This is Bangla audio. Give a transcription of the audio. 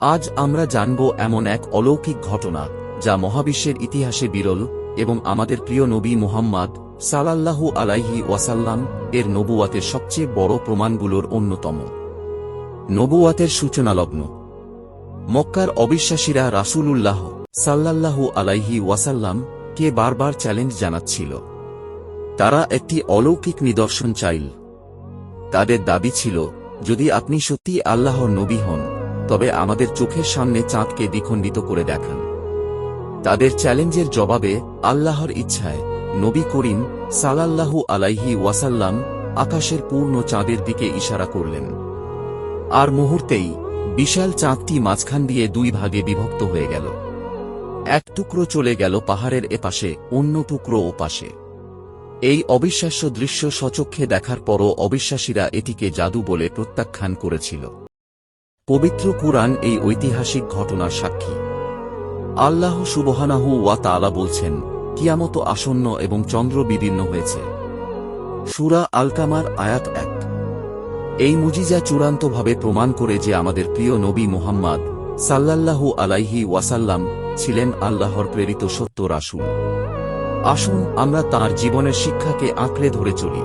আজ আমরা জানব এমন এক অলৌকিক ঘটনা, যা মহাবিশ্বের ইতিহাসে বিরল এবং আমাদের প্রিয় নবী মুহাম্মদ সালাল্লাহু আলাইহি ওয়াসাল্লাম এর নবুয়াতের সবচেয়ে বড় প্রমাণগুলোর অন্যতম। নবুয়াতের সূচনালগ্ন। মক্কার অবিশ্বাসীরা রাসূলুল্লাহ সাল্লাল্লাহু আলাইহি ওয়াসাল্লাম কে বারবার চ্যালেঞ্জ জানাচ্ছিল। তারা একটি অলৌকিক নিদর্শন চাইল। তাদের দাবি ছিল, যদি আপনি সত্যি আল্লাহর নবী হন তবে আমাদের চোখের সামনে চাঁদকে দ্বিখণ্ডিত করে দেখান। তাদের চ্যালেঞ্জের জবাবে আল্লাহর ইচ্ছায় নবী করিম সালাল্লাহু আলাইহি ওয়াসাল্লাম আকাশের পূর্ণ চাঁদের দিকে ইশারা করলেন। আর মুহূর্তেই বিশাল চাঁদটি মাঝখান দিয়ে দুই ভাগে বিভক্ত হয়ে গেল। এক টুকরো চলে গেল পাহাড়ের এপাশে, অন্য টুকরো ওপাশে। এই অবিশ্বাস্য দৃশ্য সচক্ষে দেখার পরও অবিশ্বাসীরা এটিকে জাদু বলে প্রত্যাখ্যান করেছিল। পবিত্র কুরআন এই ঐতিহাসিক ঘটনার সাক্ষী। আল্লাহ সুবহানাহু ওয়া তাআলা বলছেন, কিয়ামত আসন্ন এবং চন্দ্র বিদীর্ণ হয়েছে। সুরা আলকামার আয়াত এক। এই মুজিজা চূড়ান্তভাবে প্রমাণ করে যে আমাদের প্রিয় নবী মুহাম্মদ সাল্লাল্লাহু আলাইহি ওয়াসাল্লাম ছিলেন আল্লাহর প্রেরিত সত্য রাসূল। আসুন আমরা তার জীবনের শিক্ষাকে আঁকড়ে ধরে চলি।